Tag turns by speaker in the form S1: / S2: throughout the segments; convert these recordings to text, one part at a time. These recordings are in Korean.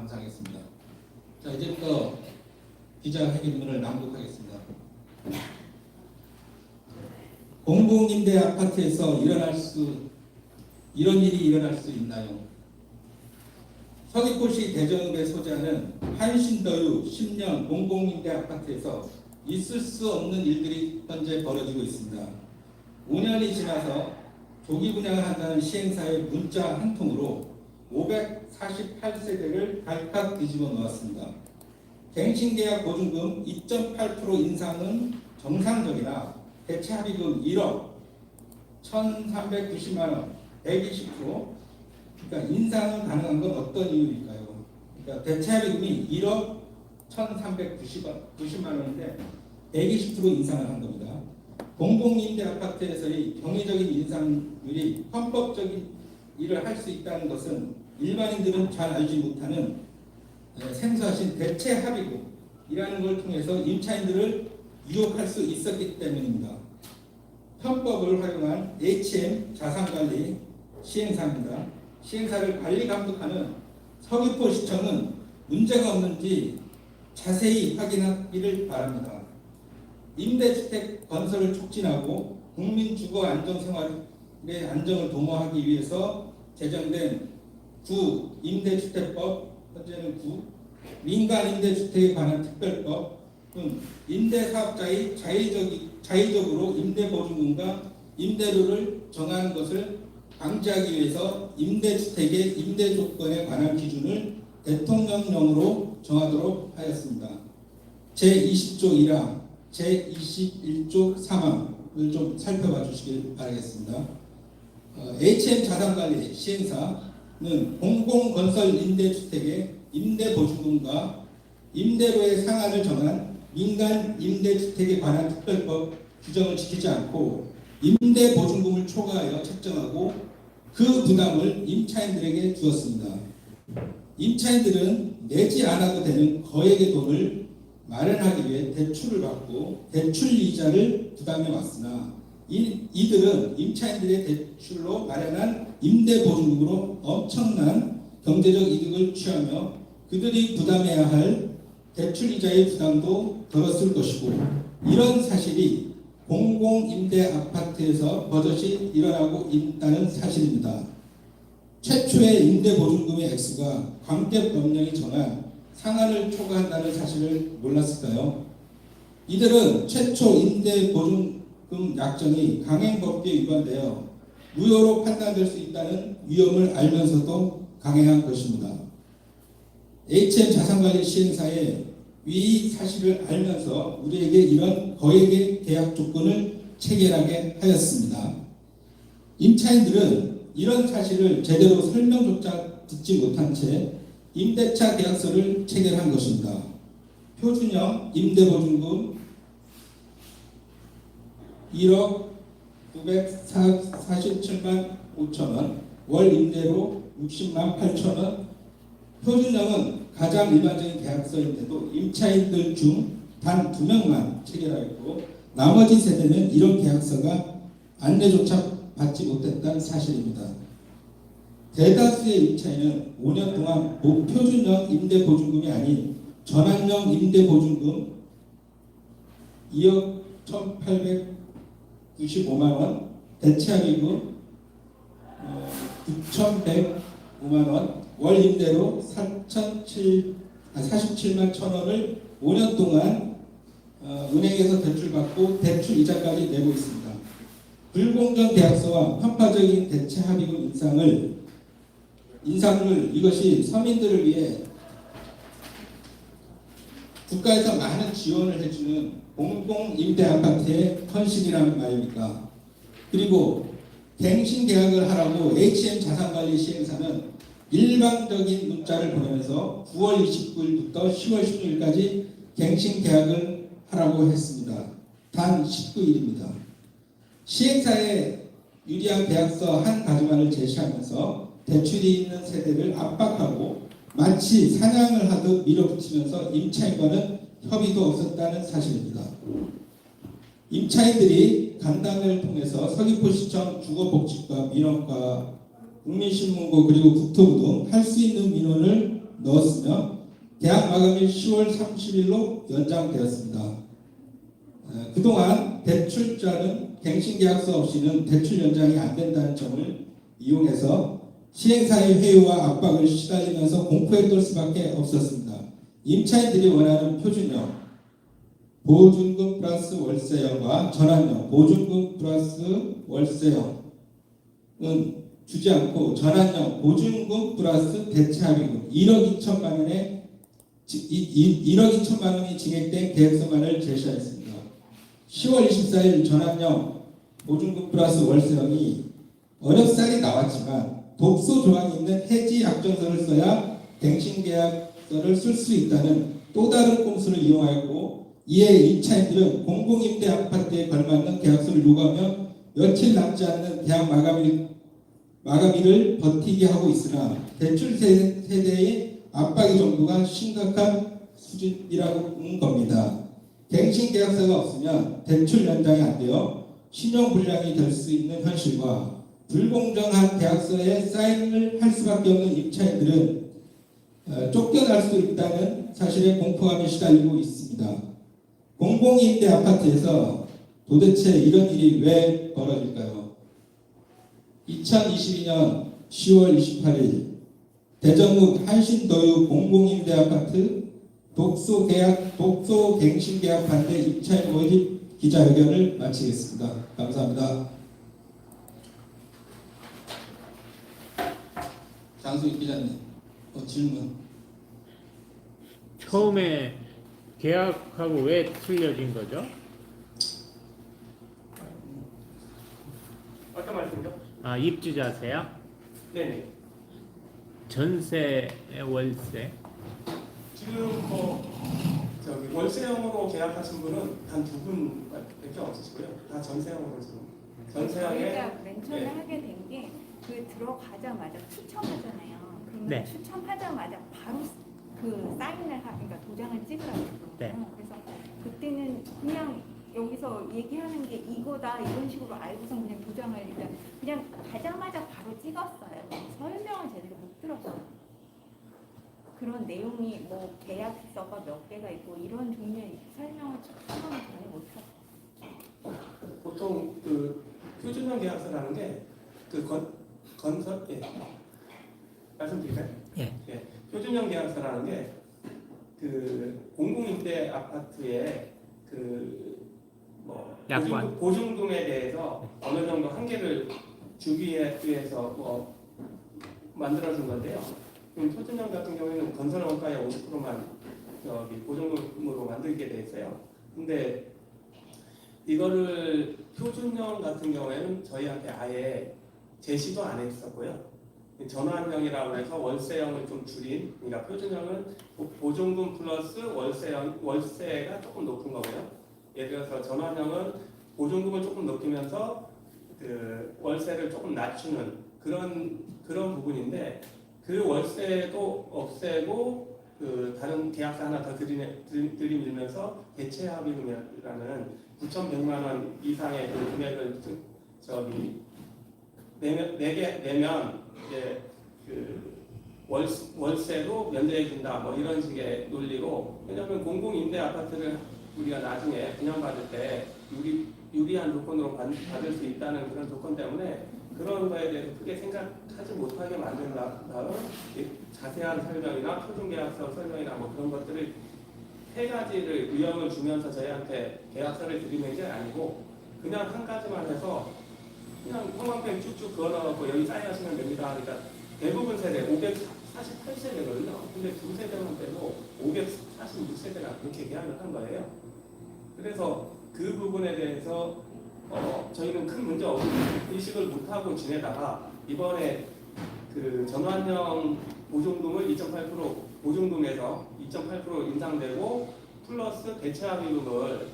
S1: 감사하겠습니다. 자 이제부터 기자회견문을 낭독하겠습니다. 공공임대 아파트에서 일어날 수 이런 일이 일어날 수 있나요? 서귀포시 대전읍에 소재하는 한신더유 10년 공공임대 아파트에서 있을 수 없는 일들이 현재 벌어지고 있습니다. 5년이 지나서 조기 분양을 한다는 시행사의 문자 한 통으로 548세대를 발칵 뒤집어 놓았습니다. 갱신계약 보증금 2.8% 인상은 정상적이나 대체 합의금 1억 1,390만 원 120% 그러니까 인상은 가능한 건 어떤 이유일까요? 그러니까 대체 합의금이 1억 1,390만 원인데 120% 인상을 한 겁니다. 공공임대 아파트에서의 경제적인 인상률이 헌법적인 일을 할 수 있다는 것은 일반인들은 잘 알지 못하는 에, 생소하신 대체 합의금이라는 걸 통해서 임차인들을 유혹할 수 있었기 때문입니다. 편법을 활용한 HM 자산관리 시행사입니다. 시행사를 관리 감독하는 서귀포시청은 문제가 없는지 자세히 확인하기를 바랍니다. 임대주택 건설을 촉진하고 국민 주거 안정 생활의 안정을 도모하기 위해서 제정된 구 임대주택법 현재는 구 민간 임대주택에 관한 특별법 등 임대사업자의 자의적, 자의적으로 임대보증금과 임대료를 정하는 것을 방지하기 위해서 임대주택의 임대 조건에 관한 기준을 대통령령으로 정하도록 하였습니다. 제20조 1항, 제21조 3항을 좀 살펴봐 주시길 바라겠습니다. 어, HM 자산관리 시행사 는 공공건설 임대주택의 임대보증금과 임대료의 상한을 정한 민간 임대주택에 관한 특별법 규정을 지키지 않고 임대보증금을 초과하여 책정하고 그 부담을 임차인들에게 주었습니다. 임차인들은 내지 않아도 되는 거액의 돈을 마련하기 위해 대출을 받고 대출 이자를 부담해 왔으나 이, 이들은 임차인들의 대출로 마련한 임대보증금으로 엄청난 경제적 이득을 취하며 그들이 부담해야 할 대출 이자의 부담도 덜었을 것이고 이런 사실이 공공임대 아파트에서 버젓이 일어나고 있다는 사실입니다. 최초의 임대보증금의 액수가 관계법령이 정한 상한을 초과한다는 사실을 몰랐을까요? 이들은 최초 임대보증 금 약정이 강행법규에 위반되어 무효로 판단될 수 있다는 위험을 알면서도 강행한 것입니다. HM 자산관리 시행사의 위 사실을 알면서 우리에게 이런 거액의 계약 조건을 체결하게 하였습니다. 임차인들은 이런 사실을 제대로 설명조차 듣지 못한 채 임대차 계약서를 체결한 것입니다. 표준형 임대보증금 1억 947만 5천 원, 월 임대료 60만 8천 원, 표준형은 가장 일반적인 계약서인데도 임차인들 중 단 두 명만 체결하였고 나머지 세대는 이런 계약서가 안내조차 받지 못했다는 사실입니다. 대다수의 임차인은 5년 동안 목표준형 임대보증금이 아닌 전환형 임대보증금 2억 1,895만 원, 대체합의금 9,105만 원, 월 임대료 4,7 47만 천 원을 5년 동안 어, 은행에서 대출받고 대출 이자까지 내고 있습니다. 불공정 계약서와 편파적인 대체 합의금 인상을 인상률 이것이 서민들을 위해 국가에서 많은 지원을 해주는 공공 임대 아파트의 헌신이라는 말입니까? 그리고 갱신 계약을 하라고 HM 자산관리 시행사는 일방적인 문자를 보내면서 9월 29일부터 10월 16일까지 갱신 계약을 하라고 했습니다. 단 19일입니다. 시행사에 유리한 계약서 한 가지만을 제시하면서 대출이 있는 세대를 압박하고 마치 사냥을 하듯 밀어붙이면서 임차인과는 협의도 없었다는 사실입니다. 임차인들이 간담회를 통해서 서귀포시청 주거복지과 민원과 국민신문고 그리고 국토부 등 할 수 있는 민원을 넣었으며 계약 마감일 10월 30일로 연장되었습니다. 어, 그동안 대출자는 갱신계약서 없이는 대출 연장이 안 된다는 점을 이용해서 시행사의 회유와 압박을 시달리면서 공포에 떨 수밖에 없었습니다. 임차인들이 원하는 표준형 보증금 플러스 월세형과 전환형 보증금 플러스 월세형은 주지 않고 전환형 보증금 플러스 대체합의금 1억 2천만 원에 1억 2천만 원이 증액된 계획서만을 제시하였습니다. 10월 24일 전환형 보증금 플러스 월세형이 어렵사리 나왔지만 독소 조항이 있는 해지 약정서를 써야 갱신 계약 서를 쓸 수 있다는 또 다른 꼼수를 이용하였고 이에 임차인들은 공공임대 아파트에 걸맞는 계약서를 요구하며 며칠 남지 않는 계약 마감일 마감일을 버티게 하고 있으나 대출 세- 세대의 압박의 정도가 심각한 수준이라는 겁니다. 갱신 계약서가 없으면 대출 연장이 안 되어 신용 불량이 될 수 있는 현실과 불공정한 계약서에 사인을 할 수밖에 없는 임차인들은 어, 쫓겨날 수 있다는 사실에 공포감에 시달리고 있습니다. 공공임대 아파트에서 도대체 이런 일이 왜 벌어질까요? 2022년 10월 28일 대전구 한신도유 공공임대 아파트 독소 계약 독소 갱신 계약 반대 임차인 모집 기자회견을 마치겠습니다. 감사합니다. 장수익 기자님, 어, 질문.
S2: 처음에 계약하고 왜 틀려진 거죠?
S3: 어떤 말씀이죠?
S2: 아 입주자세요?
S3: 네네.
S2: 전세 월세?
S3: 지금 뭐 저기 월세형으로 계약하신 분은 단 두 분밖에 없으시고요. 다 전세형으로 지금 전세형에
S4: 저희가 맨 처음에
S3: 예.
S4: 하게 된 게 그 들어가자마자 추첨하잖아요. 그러면
S2: 네.
S4: 추첨하자마자 바로 그 사인을 하, 그러니까 도장을 찍으라고
S2: 네.
S4: 그러거든요. 그래서 그때는 그냥 여기서 얘기하는 게 이거다 이런 식으로 알고서 그냥 도장을 일단 그냥 가자마자 바로 찍었어요. 설명을 제대로 못 들었어요. 그런 내용이 뭐 계약서가 몇 개가 있고 이런 종류의 설명을 처음에 전혀 못 들었어요.
S3: 보통 그 표준형 계약서라는 게 그 건설 예 말씀드릴까요?
S2: 예.
S3: 표준형 계약서라는 게 그 공공임대 아파트의 그뭐
S2: 약관.
S3: 보증 금에 대해서 어느 정도 한계를 주기 위해서 뭐 만들어준 건데요. 그럼 표준형 같은 경우에는 건설 원가의 50%만 저기 보증금으로 만들게 돼 있어요. 근데 이거를 표준형 같은 경우에는 저희한테 아예 제시도 안 했었고요. 전환형이라고 해서 월세형을 좀 줄인, 그러니까 표준형은 보- 보증금 플러스 월세형, 월세가 조금 높은 거고요. 예를 들어서 전환형은 보증금을 조금 높이면서 그 월세를 조금 낮추는 그런 그런 부분인데 그 월세도 없애고 그 다른 계약서 하나 더 들이밀면서 대체 합의금이라는 9,100만 원 이상의 그 금액을 저- 저기 내면 내게 내면 이제 그 월, 월세도 면제해 준다 뭐 이런 식의 논리로 왜냐하면 공공 임대 아파트를 우리가 나중에 분양받을 때 유리 유리한 조건으로 받, 받을 수 있다는 그런 조건 때문에 그런 거에 대해서 크게 생각하지 못하게 만든 다- 다음 이 자세한 설명이나 표준계약서 설명이나 뭐 그런 것들을 세 가지를 유형을 주면서 저희한테 계약서를 드리는 게 아니고 그냥 한 가지만 해서 그냥 형광펜 쭉쭉 그어넣고 여기 사인하시면 됩니다. 그러니까 대부분 세대 548세대거든요. 근데 두 세대만 빼고 546세대가 그렇게 계약을 한 거예요. 그래서 그 부분에 대해서 어, 저희는 큰 문제 없 의식을 못하고 지내다가 이번에 그 전환형 보증금을 2.8% 보증금에서 2.8% 인상되고 플러스 대체 합의금을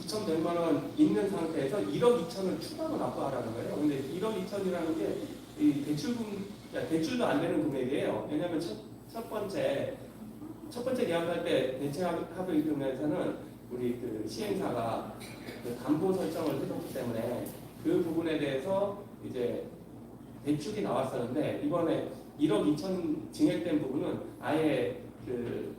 S3: 9,100만 원 있는 상태에서 1억 2천을 추가로 납부하라는 거예요. 근데 1억 2천이라는 게이 대출금 야, 대출도 안 되는 금액이에요. 왜냐하면 첫, 첫 번째 첫 번째 계약할 때 대체합의금에서는 우리 그 시행사가 그 담보 설정을 해줬기 때문에 그 부분에 대해서 이제 대출이 나왔었는데 이번에 1억 2천 증액된 부분은 아예 그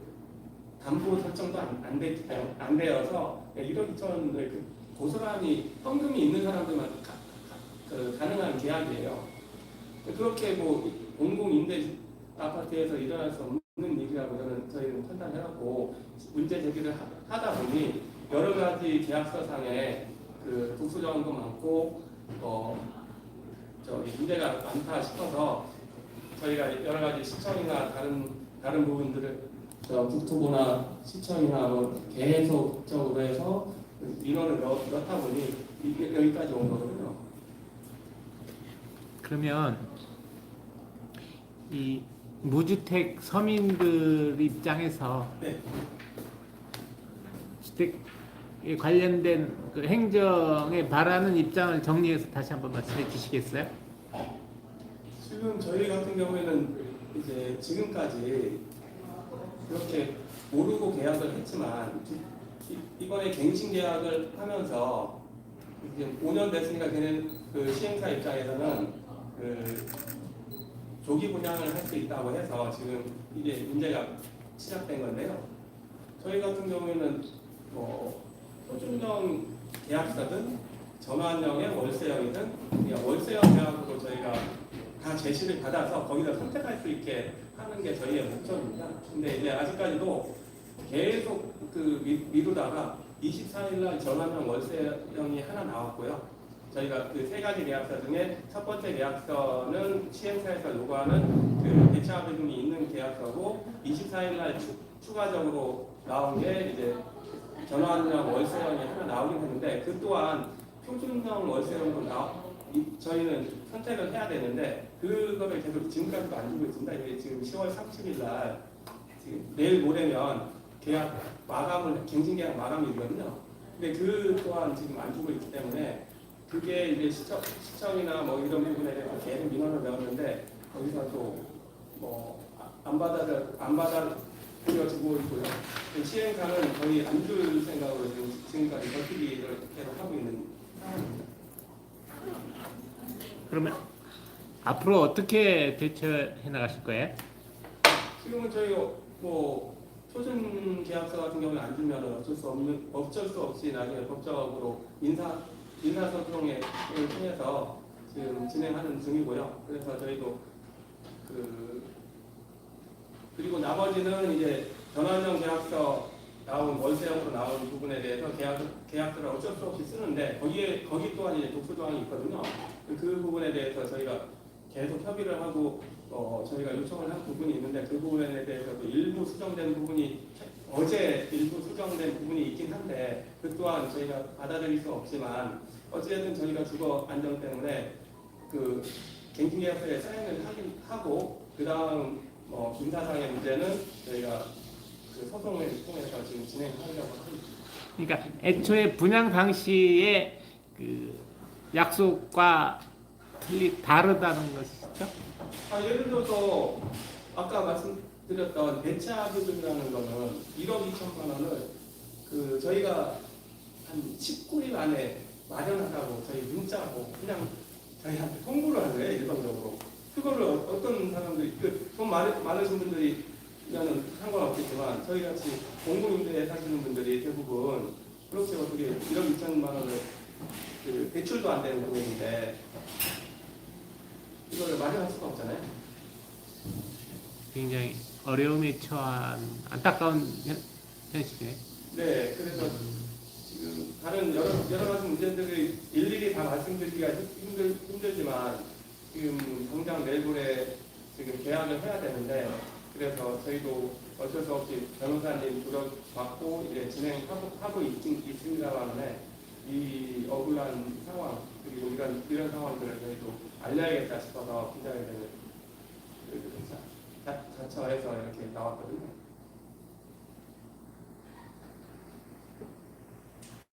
S3: 담보 설정도 안, 안, 되, 안 되어서 1억 2천을 그 고스란히 현금이 있는 사람들만 가, 가, 그 가능한 계약이에요. 그렇게 뭐 공공임대 아파트에서 일어날 수 없는 일이라고 저는 저희는 판단해갖고 문제 제기를 하- 하다 보니 여러 가지 계약서상에 그 독수정도 많고 어 저기 문제가 많다 싶어서 저희가 여러 가지 시청이나 다른 다른 부분들을 저 국토부나 시청이나 뭐 계속적으로 해서 민원을 넣, 넣다 보니 이게 여기까지 온 거거든요.
S2: 그러면 이 무주택 서민들 입장에서
S3: 네.
S2: 주택에 관련된 그 행정에 바라는 입장을 정리해서 다시 한번 말씀해 주시겠어요?
S3: 지금 저희 같은 경우에는 이제 지금까지 그렇게 모르고 계약을 했지만 이- 이번에 갱신 계약을 하면서 이제 5년 됐으니까 걔는 그 시행사 입장에서는 그 조기 분양을 할 수 있다고 해서 지금 이게 문제가 시작된 건데요. 저희 같은 경우에는 뭐 표준형 계약서든 전환형의 월세형이든 그냥 월세형 계약으로 저희가 다 제시를 받아서 거기다 선택할 수 있게 하는 게 저희의 목적입니다. 근데 이제 아직까지도 계속 그 미, 미루다가 24일 날 전환형 월세형이 하나 나왔고요. 저희가 그 세 가지 계약서 중에 첫 번째 계약서는 시행사에서 요구하는 그 대차 비중이 있는 계약서고 24일 날 추, 추가적으로 나온 게 이제 전환형 월세형이 하나 나오긴 했는데 그 또한 표준형 월세형으로 나 이- 저희는 선택을 해야 되는데 그거를 계속 지금까지도 안 주고 있습니다. 이게 지금 10월 30일 날 내일 모레면 계약 마감을 갱신 계약 마감이거든요. 근데 그 또한 지금 안 주고 있기 때문에 그게 이제 시청, 시청이나 뭐 이런 부분에 대해서 계속 민원을 넣었는데 거기서 또뭐안 받아 안 받아 주고 있고요. 그 시행사는 거의 안 줄 생각으로 지금 지금까지 버티기를 계속 하고 있는 상황입니다.
S2: 그러면 앞으로 어떻게 대처해 나가실 거예요?
S3: 지금은 저희 뭐 표준 계약서 같은 경우는 안 주면 어쩔 수 없는 어쩔 수 없이 나중에 법적으로 인사 인사 소송을 통해서 지금 진행하는 중이고요. 그래서 저희도 그 그리고 나머지는 이제 전환형 계약서 나온 월세형으로 나온 부분에 대해서 계약 계약서를 어쩔 수 없이 쓰는데 거기에 거기 또한 이제 독수 조항이 있거든요. 그 부분에 대해서 저희가 계속 협의를 하고 어, 저희가 요청을 한 부분이 있는데 그 부분에 대해서도 일부 수정된 부분이 어제 일부 수정된 부분이 있긴 한데 그 또한 저희가 받아들일 수 없지만 어쨌든 저희가 주거 안정 때문에 그 갱신계약서에 사인을 하긴 하고 그 다음 뭐 인사상의 문제는 저희가 그 소송을 통해서 지금 진행하려고 있습니다.
S2: 그러니까 애초에 분양 당시에 그 약속과 틀리 다르다는 것이죠.
S3: 아, 예를 들어서 아까 말씀드렸던 대차 비율이라는 거는 1억 2천만 원을 그 저희가 한 19일 안에 마련하라고 저희 문자고 그냥 저희한테 통보를 한 거예요 일방적으로 그거를 어, 어떤 사람들이 그돈 많으신 분들이 면은 상관없겠지만 저희 같이 공공임대에 사시는 분들이 대부분 그렇게 어떻게 1억 2천만 원을 그 대출도 안 되는 금액인데 이거를 마련할 수가 없잖아요.
S2: 굉장히 어려움에 처한 안타까운 현, 현실이네.
S3: 네, 그래서 지금 다른 여러, 여러 가지 문제들을 일일이 다 말씀드리기가 힘들, 힘들지만 지금 당장 내일 모레 지금 계약을 해야 되는데 그래서 저희도 어쩔 수 없이 변호사님 조력받고 이제 진행하고 하고 있, 있습니다만은 이 억울한 상황 그리고 이런 이런 상황들을 저희도 알려야겠다 싶어서 기자회견을 그 자처해서 이렇게 나왔거든요.